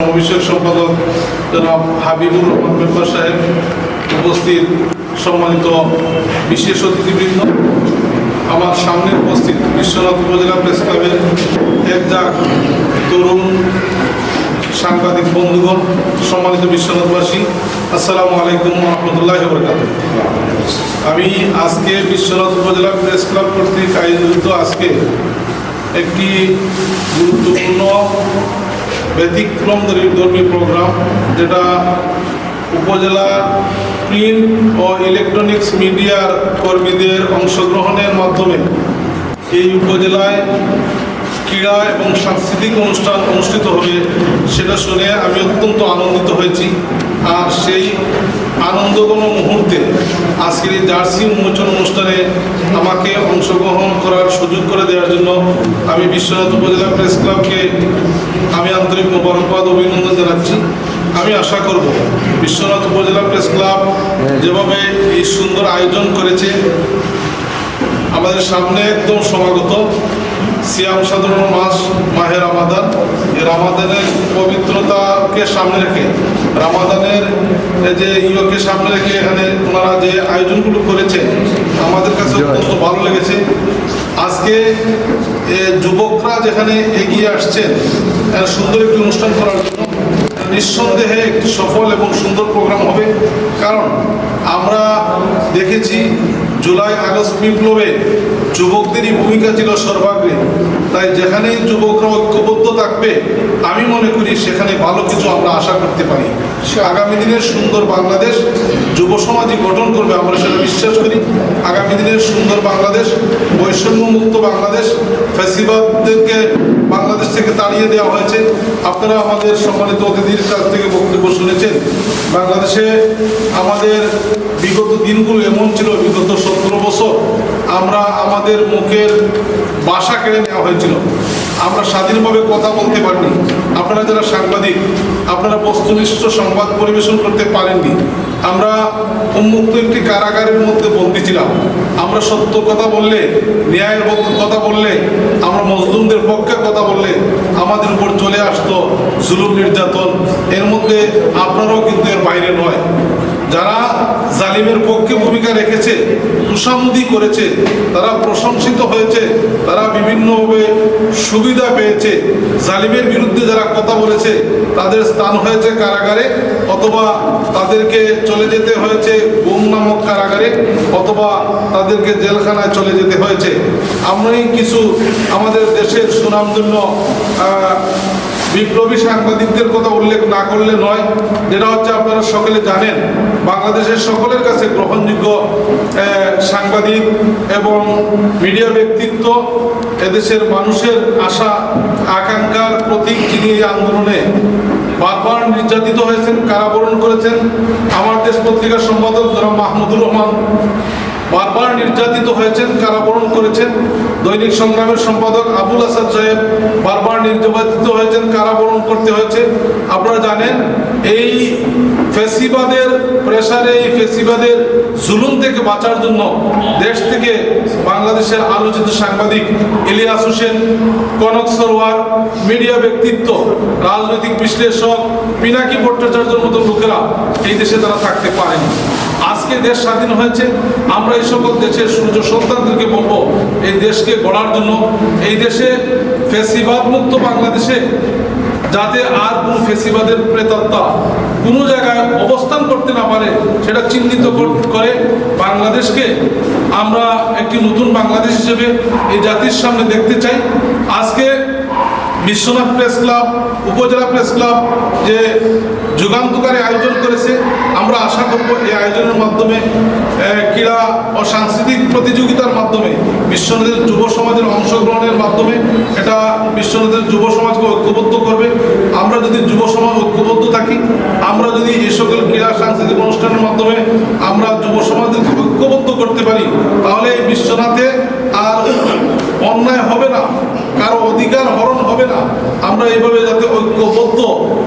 বিষয়ক সম্পাদক জনাব হাবিবুর রহমান মেম্বার সাহেব উপস্থিত সম্মানিত বিশেষ অতিথিবৃন্দ। আমার সামনে উপস্থিত বিশ্বনাথ উপজেলা প্রেস ক্লাবের একজাক তরুণ সাংবাদিক বন্ধুগণ, সম্মানিত বিশ্বনাথবাসী, আসসালামু আলাইকুম রহমতুল্লাহ বরকাত আমি আজকে বিশ্বনাথ উপজেলা প্রেস ক্লাব কর্তৃক আয়োজিত আজকে একটি গুরুত্বপূর্ণ ব্যতিক্রম ধর্মী প্রোগ্রাম যেটা উপজেলা প্রিন্ট ও ইলেকট্রনিক্স মিডিয়ার কর্মীদের অংশগ্রহণের মাধ্যমে এই উপজেলায় ক্রীড়া এবং সাংস্কৃতিক অনুষ্ঠান অনুষ্ঠিত হবে, সেটা শুনে আমি অত্যন্ত আনন্দিত হয়েছি। আর সেই আনন্দঘন মুহূর্তে আজকের এই জার্সি উন্মোচন অনুষ্ঠানে আমাকে অংশগ্রহণ করার সুযোগ করে দেওয়ার জন্য আমি বিশ্বনাথ উপজেলা প্রেস ক্লাবকে আমি আন্তরিক মোবারকবাদ, অভিনন্দন জানাচ্ছি। আমি আশা করব বিশ্বনাথ উপজেলা প্রেস ক্লাব যেভাবে এই সুন্দর আয়োজন করেছে, আমাদের সামনে একদম সমাগত। সিয়াম সাধারণ মাস মাহে রামাদান। এই রামাদানের পবিত্রতাকে সামনে রেখে রামাদানের যে ইয়কে সামনে রেখে এখানে ওনারা যে আয়োজনগুলো করেছে আমাদের কাছে অত্যন্ত ভালো লেগেছে। আজকে যুবকরা যেখানে এগিয়ে আসছেন সুন্দর একটি অনুষ্ঠান করার জন্য নিঃসন্দেহে একটি সফল এবং সুন্দর প্রোগ্রাম হবে। কারণ আমরা দেখেছি জুলাই আগস্ট বিপ্লবে যুবকদেরই ভূমিকা ছিল সর্বাগ্রে তাই যেখানেই যুবকরা ঐক্যবদ্ধ থাকবে, আমি মনে করি সেখানে ভালো কিছু আমরা আশা করতে পারি। সে আগামী দিনের সুন্দর বাংলাদেশ যুব সমাজই গঠন করবে, আমরা সেটা বিশ্বাস করি। আগামী দিনের সুন্দর বাংলাদেশ, বৈষম্যমুক্ত বাংলাদেশ ফ্যাসিবাদদেরকে বাংলাদেশ থেকে তাড়িয়ে দেওয়া হয়েছে। আপনারা আমাদের সম্মানিত অতিথির কাছ থেকে বক্তব্য শুনেছেন। বাংলাদেশে আমাদের বিগত দিনগুলো এমন ছিল, বিগত সতেরো বছর আমরা আমাদের মুখের বাসা কেড়ে নেওয়া হয়েছিল। আমরা স্বাধীনভাবে কথা বলতে পারিনি। আপনারা যারা সাংবাদিক, আপনারা বস্তুনিষ্ঠ সংবাদ পরিবেশন করতে পারেননি। আমরা উন্মুক্ত একটি কারাগারের মধ্যে বন্দী ছিলাম আমরা সত্য কথা বললে, ন্যায়ের কথা বললে, আমরা মজলুমদের পক্ষে কথা বললে আমাদের উপর চলে আসতো জুলুম নির্যাতন। এর মধ্যে আপনারাও কিন্তু এর বাইরে নয়। যারা জালিমের পক্ষে ভূমিকা রেখেছে, তুষামুদি করেছে, তারা প্রশংসিত হয়েছে, তারা বিভিন্নভাবে সুবিধা পেয়েছে। জালিমের বিরুদ্ধে যারা কথা বলেছে, তাদের স্থান হয়েছে কারাগারে অথবা তাদেরকে চলে যেতে হয়েছে গুম নামক কারাগারে অথবা তাদেরকে জেলখানায় চলে যেতে হয়েছে। আমরাই কিছু আমাদের দেশের সুনামধন্য বিপ্লবী সাংবাদিকদের কথা উল্লেখ না করলে নয়, যেটা হচ্ছে আপনারা সকলে জানেন, বাংলাদেশের সকলের কাছে গ্রহণযোগ্য সাংবাদিক এবং মিডিয়া ব্যক্তিত্ব, এদেশের মানুষের আশা, আকাঙ্ক্ষার প্রতীক যিনি এই আন্দোলনে বারবার নির্যাতিত হয়েছেন, কারাবরণ করেছেন, আমার দেশ পত্রিকার সম্পাদক জনাব মাহমুদুর রহমান। বারবার নির্যাতিত হয়েছেন, কারাবরণ করেছেন। দৈনিক সংগ্রামের সম্পাদক আবুল আসাদ সাহেব বারবার নির্যাতিত হয়েছেন, কারাবরণ করতে হয়েছে। আপনারা জানেন, এই ফেসিবাদের প্রেসারে, এই ফেসিবাদের জুলুম থেকে বাঁচার জন্য দেশ থেকে বাংলাদেশের আলোচিত সাংবাদিক ইলিয়াস হোসেন, কনক সরোয়ার, মিডিয়া ব্যক্তিত্ব, রাজনৈতিক বিশ্লেষক, পিনাকি ভট্টাচার্যের মতো লোকেরা এই দেশে তারা থাকতে পারেনি। আজকে দেশ স্বাধীন হয়েছে, আমরা এই সকল দেশের সূর্য সন্তানদেরকে বলব, এই দেশকে গড়ার জন্য, এই দেশে ফেসিবাদ মুক্ত বাংলাদেশে যাতে আর কোনো ফেসিবাদের প্রেতাত্মা কোনো জায়গায় অবস্থান করতে না পারে, সেটা চিহ্নিত করে বাংলাদেশকে আমরা একটি নতুন বাংলাদেশ হিসেবে এই জাতির সামনে দেখতে চাই। আজকে বিশ্বনাথ প্রেস ক্লাব, উপজেলা প্রেস ক্লাব যে যুগান্তকারী আয়োজন করেছে, আমরা আশা করব এই আয়োজনের মাধ্যমে ক্রীড়া ও সাংস্কৃতিক প্রতিযোগিতার মাধ্যমে, বিশ্বনাথের যুব সমাজের অংশগ্রহণের মাধ্যমে এটা বিশ্বনাথের যুব সমাজকে ঐক্যবদ্ধ করবে। আমরা যদি যুব সমাজ ঐক্যবদ্ধ থাকি, আমরা যদি এই সকল ক্রীড়া সাংস্কৃতিক অনুষ্ঠানের মাধ্যমে আমরা যুব সমাজকে ঐক্যবদ্ধ করতে পারি তাহলে এই বিশ্বনাথে আর অন্যায় হবে না কারও অধিকার হরণ হবে না আমরা এইভাবে যাতে ঐক্যবদ্ধ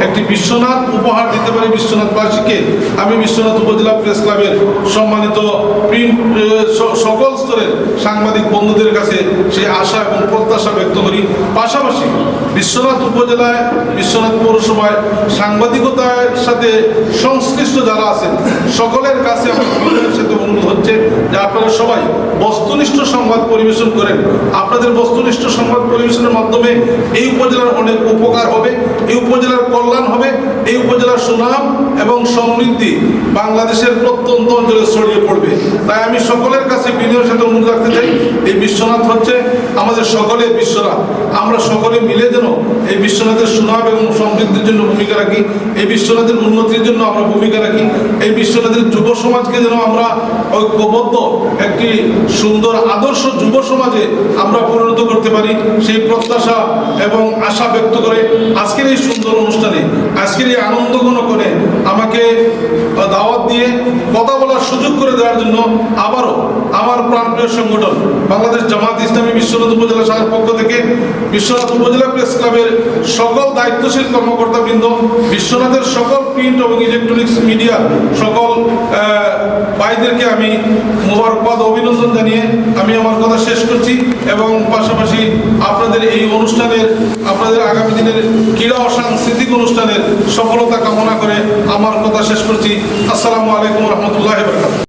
একটি বিশ্বনাথ উপহার দিতে পারি বিশ্বনাথবাসীকে। আমি বিশ্বনাথ উপজেলা প্রেস ক্লাবের সম্মানিত প্রিন্ট সকল স্তরের সাংবাদিক বন্ধুদের কাছে সেই আশা এবং প্রত্যাশা ব্যক্ত করি। পাশাপাশি বিশ্বনাথ উপজেলায়, বিশ্বনাথ পৌরসভায় সাংবাদিকতার সাথে সংশ্লিষ্ট যারা আছেন, সকলের কাছে সাথে অনুরোধ হচ্ছে যে আপনারা সবাই বস্তুনিষ্ঠ সংবাদ পরিবেশন করেন। আপনাদের বস্তুনিষ্ঠ সংবাদ পরিবেশনের মাধ্যমে এই উপজেলার অনেক উপকার হবে, এই উপজেলার কল্যাণ হবে, এই উপজেলার সুনাম এবং সমৃদ্ধি বাংলাদেশের প্রত্যন্ত অঞ্চলে ছড়িয়ে পড়বে। তাই আমি সকলের কাছে বিনয়ের সাথে অনুরোধ রাখতে চাই, এই বিশ্বনাথ হচ্ছে আমাদের সকলের বিশ্বনাথ। আমরা সকলে মিলে যেন এই বিশ্বনাথের সুনাম এবং সমৃদ্ধির জন্য ভূমিকা রাখি, এই বিশ্বনাথের উন্নতির জন্য আমরা ভূমিকা রাখি, এই বিশ্বনাথের যুব সমাজকে যেন আমরা ঐক্যবদ্ধ, একটি সুন্দর, আদর্শ যুব সমাজে আমরা পরিণত করতে পারি, সেই প্রত্যাশা এবং আশা ব্যক্ত করে আজকের এই সুন্দর অনুষ্ঠানে, আজকের এই আনন্দঘন করে আমাকে দাওয়াত দিয়ে কথা বলার সুযোগ করে দেওয়ার জন্য আবারও আমার প্রাণপ্রিয় সংগঠন, বাংলাদেশ জামাত ইসলামী বিশ্বনাথ উপজেলা শাখার পক্ষ থেকে বিশ্বনাথ উপজেলা প্রেস ক্লাবের সকল দায়িত্বশীল কর্মকর্তাবৃন্দ, বিশ্বনাথের সকল প্রিন্ট এবং ইলেকট্রনিক্স মিডিয়া সকল ভাইদেরকে আমি মোবারকবাদ অভিনন্দন জানিয়ে আমি আমার কথা শেষ করছি এবং পাশাপাশি আপনাদের এই অনুষ্ঠানের আপনাদের আগামী দিনের ক্রীড়া ও সাংস্কৃতিক অনুষ্ঠানের সফলতা কামনা করে আমার কথা শেষ করছি। আসসালামু আলাইকুম রহমতুল্লাহ